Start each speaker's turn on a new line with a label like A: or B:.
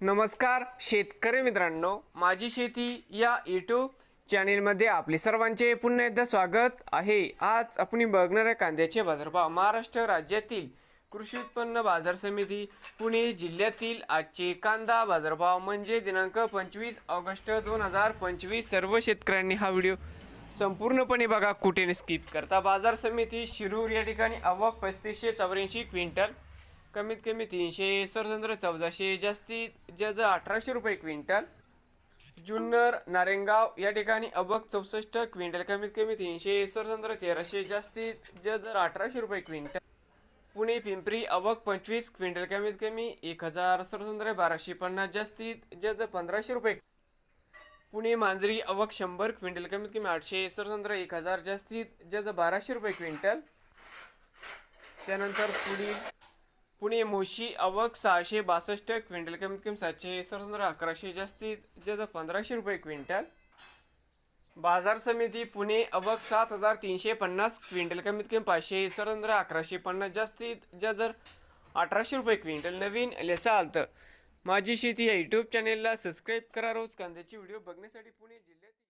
A: नमस्कार शेतकरी मित्रांनो. माझी शेती या यूट्यूब चॅनेलमध्ये आपले सर्वांचे पुन्हा एकदा स्वागत आहे. आज आपण बघणार आहे कांद्याचे बाजारभाव महाराष्ट्र राज्यातील कृषी उत्पन्न बाजार समिती पुणे जिल्ह्यातील आजचे कांदा बाजारभाव म्हणजे दिनांक पंचवीस ऑगस्ट दोन हजार पंचवीस. सर्व शेतकऱ्यांनी हा व्हिडिओ संपूर्णपणे बघा कुठे स्किप करता. बाजार समिती शिरूर या ठिकाणी आवक पस्तीसशे चौऱ्याऐंशी क्विंटल कमीत कमी तीनशे सरसंद्र चौदाशे जास्तीत जास्त अठराशे रुपये क्विंटल. जुन्नर नारेंगाव या ठिकाणी अबक चौसष्ट क्विंटल कमीत कमी तीनशे सरसंद्र तेराशे जास्तीत जास्त अठराशे रुपये क्विंटल. पुणे पिंपरी अबक पंचवीस क्विंटल कमीत कमी एक हजार सरसंद्र बाराशे पन्नास जास्तीत जास्त पंधराशे रुपये. पुणे मांजरी अवक शंभर क्विंटल कमीत कमी आठशे सरसंद्र एक हजार जास्तीत जास्त बाराशे रुपये क्विंटल. त्यानंतर पुढील पुणे मोशी अवक सहाशे बासष्ट क्विंटल कमीत कमी सातशे सर अकराशे जास्तीत जास्त पंधराशे रुपये क्विंटल. बाजार समिती पुणे अवक सात हजार तीनशे पन्नास क्विंटल कमीत कमी पाचशे सरसंद्र अकराशे पन्नास जास्तीत जास्त अठराशे रुपये क्विंटल. नवीन लेसा आलतं माझी शेती या यूट्यूब चॅनेलला सबस्क्राईब करा रोज. कांद्याची व्हिडिओ बघण्यासाठी पुणे जिल्ह्यात